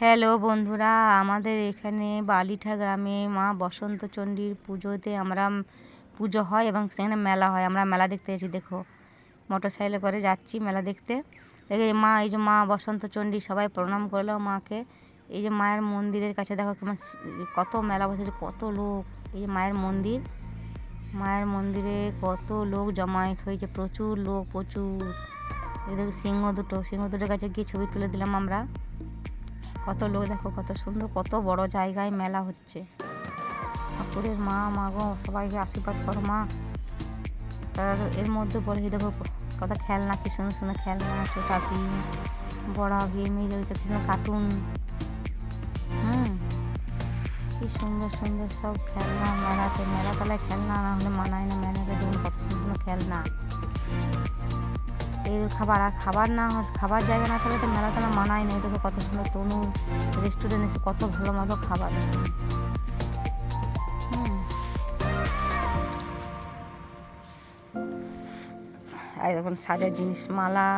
Hello বন্ধুরা, আমাদের এখানে বালিঠা গ্রামে মা বসন্ত চণ্ডীর পুজোতে আমরা পুজো হয় এবং সেখানে মেলা হয়। আমরা মেলা দেখতে এসেছি, দেখো। মোটর সাইকেলে করে যাচ্ছি মেলা দেখতে। দেখে মা, এই যে মা বসন্ত চণ্ডী সবাই প্রণাম করল মাকে। এই যে মায়ের মন্দিরের কাছে দেখো কেমন কত মেলা বসেছে, কত লোক। এই যে মায়ের মন্দির। মায়ের মন্দিরে কত লোক জমায়েত হয়েছে, প্রচুর লোক, প্রচুর। সিংহ দুটো, সিংহ দুটোর কাছে গিয়ে ছবি তুলে দিলাম আমরা। কত লোক দেখো, কত সুন্দর, কত বড় জায়গায় মেলা হচ্ছে। ঠাকুরের মা মা গো, সবাইকে আশীর্বাদ করো, মা। তার এর মধ্যে বলে দেখো, কত খেলনা, কি সুন্দর সুন্দর খেলনা ছোটা ভীম বড় ভীম এই যে কি কার্টুন হুম, কি সুন্দর সুন্দর সব খেলনা, মেলাতে মেলা তলায় খেলনা না হলে মানায় না, মেলাতে দেখুন কত সুন্দর খেলনা। এই খাবার আর খাবার না, খাবার জায়গা না থাকলে তো মেলা তেলা মানায় না। এই দেখো কত সুন্দর তনু রেস্টুরেন্ট এসে কত ভালো ভালো খাবার। আর দেখুন সাজার জিনিস মালা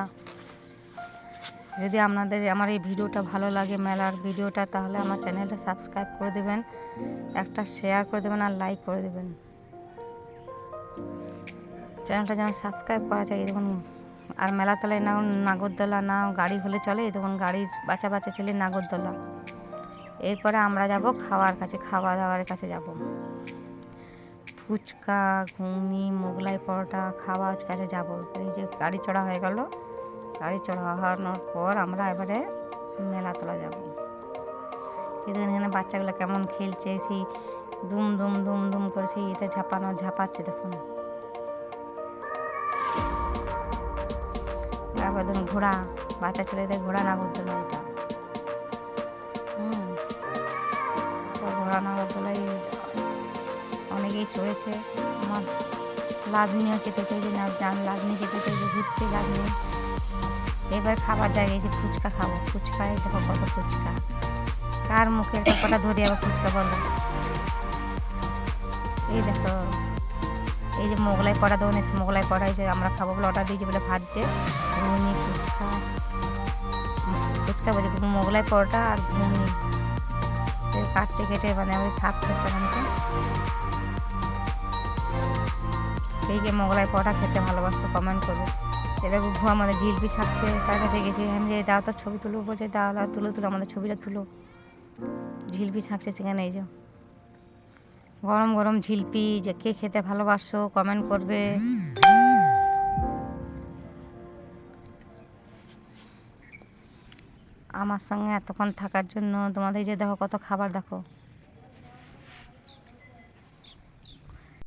যদি আপনাদের, আমার এই ভিডিওটা ভালো লাগে, মেলার ভিডিওটা, তাহলে আমার চ্যানেলটা সাবস্ক্রাইব করে দেবেন। একটা শেয়ার করে দেবেন আর লাইক করে দেবেন। চ্যানেলটা যেন সাবস্ক্রাইব করা যায় দেখুন আর মেলা তলায় না নাগরদোলা না গাড়ি হলে চলে তখন গাড়ির বাচ্চা বাচ্চা ছেলে নাগরদোলা। এরপরে আমরা যাব খাওয়ার কাছে, খাওয়া দাওয়ার কাছে যাব। ফুচকা, ঘুগনি, মোগলাই পরোটা খাওয়ার কাছে যাব। এই যে গাড়ি চড়া হয়ে গেল। গাড়ি চড়া হওয়ানোর পর আমরা এবারে মেলাতলা যাব। এখানে এখানে বাচ্চাগুলো কেমন খেলছে, সেই দুম দুম দুম দুম করে সেই এটা ঝাপানো, ঝাপাচ্ছে দেখুন। ধরুন ঘোড়া, বাচ্চা ছেলেদের ঘোড়া না বলতে না এটা হুম, তো ঘোড়া না বলতে অনেকেই চড়েছে। আমার লাভনিও খেতে চাইছে না, জান লাভনি খেতে চাইছে ঘুরছে লাভনি এবার খাবার জায়গায় যে ফুচকা খাব। ফুচকা, এই দেখো কত ফুচকা। কার মুখে কটা ধরে আবার ফুচকা বলো? এই দেখো। এই যে মোগলাই কড়া পড়া দোকানে মোগলাই পড়া যে আমরা খাব বলে অর্ডার দিয়েছি বলে ভাজছে ঘুগনি, ফুচকা ফুচকা বলছি মোগলাই পরোটা আর ঘুগনি। কাটছে কেটে মানে ওই সাপ করছে আমাকে সেই যে মোগলাই পরোটা খেতে ভালোবাসতো কমেন্ট করবে। এটা ঘুয়া আমাদের জিলপি ছাড়ছে তার কাছে গেছি আমি যে দাও তোর ছবি তুলবো। বলছে, দাও দাও, তুলো তুলো, আমাদের ছবিটা তুলো। ঝিলপি ছাঁকছে সেখানে, এই যে। গরম গরম ঝিলপি, যে কে খেতে ভালোবাসো কমেন্ট করবে। আমার সঙ্গে এতক্ষণ থাকার জন্য তোমাদের যে দেখো কত খাবার দেখো।